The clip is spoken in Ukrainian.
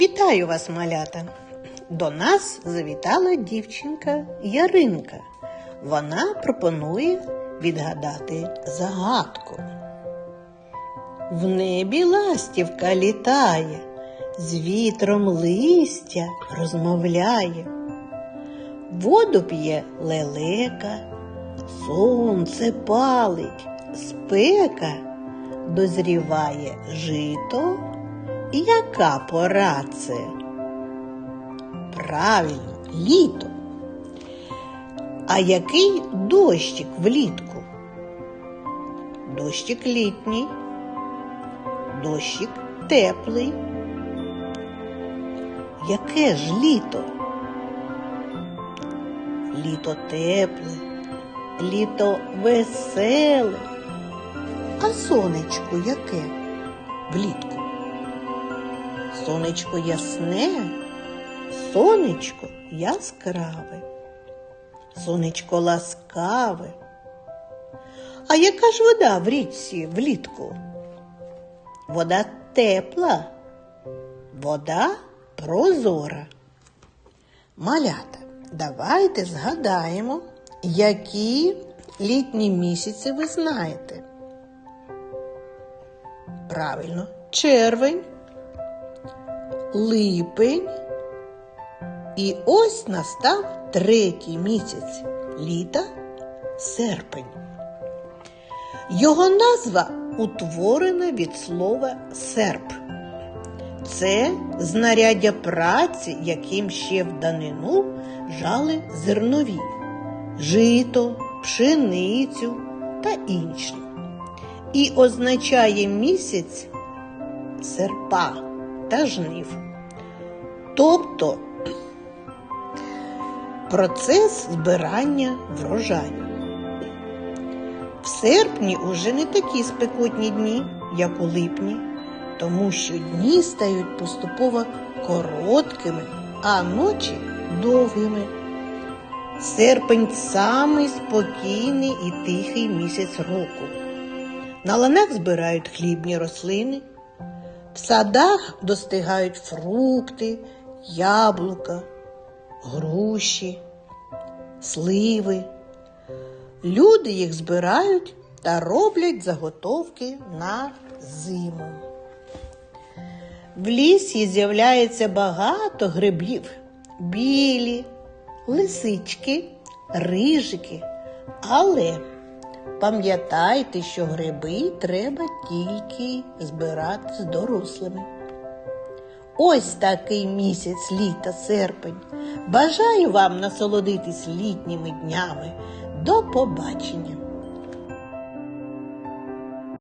Вітаю вас, малята! До нас завітала дівчинка Яринка. Вона пропонує відгадати загадку. В небі ластівка літає, з вітром листя розмовляє. Воду п'є лелека, сонце палить, спека, дозріває жито. Яка пора це? Правильно, літо. А який дощик влітку? Дощик літній, дощик теплий. Яке ж літо? Літо тепле, літо веселе. А сонечко яке влітку? Сонечко ясне, сонечко яскраве, сонечко ласкаве. А яка ж вода в річці влітку? Вода тепла, вода прозора. Малята, давайте згадаємо, які літні місяці ви знаєте. Правильно, червень липень. І ось настав третій місяць літа серпень. Його назва утворена від слова серп. Це знаряддя праці, яким ще в данину жали зернові, жито, пшеницю та інші. І означає місяць серпа та жнив. Тобто процес збирання врожаю. В серпні уже не такі спекотні дні, як у липні, тому що дні стають поступово короткими, а ночі довгими. Серпень самий спокійний і тихий місяць року. На ланах збирають хлібні рослини. В садах достигають фрукти, яблука, груші, сливи. Люди їх збирають та роблять заготовки на зиму. В лісі з'являється багато грибів, білі, лисички, рижики, але Пам'ятайте, що гриби треба тільки збирати з дорослими. Ось такий місяць літа серпень. Бажаю вам насолодитись літніми днями. До побачення!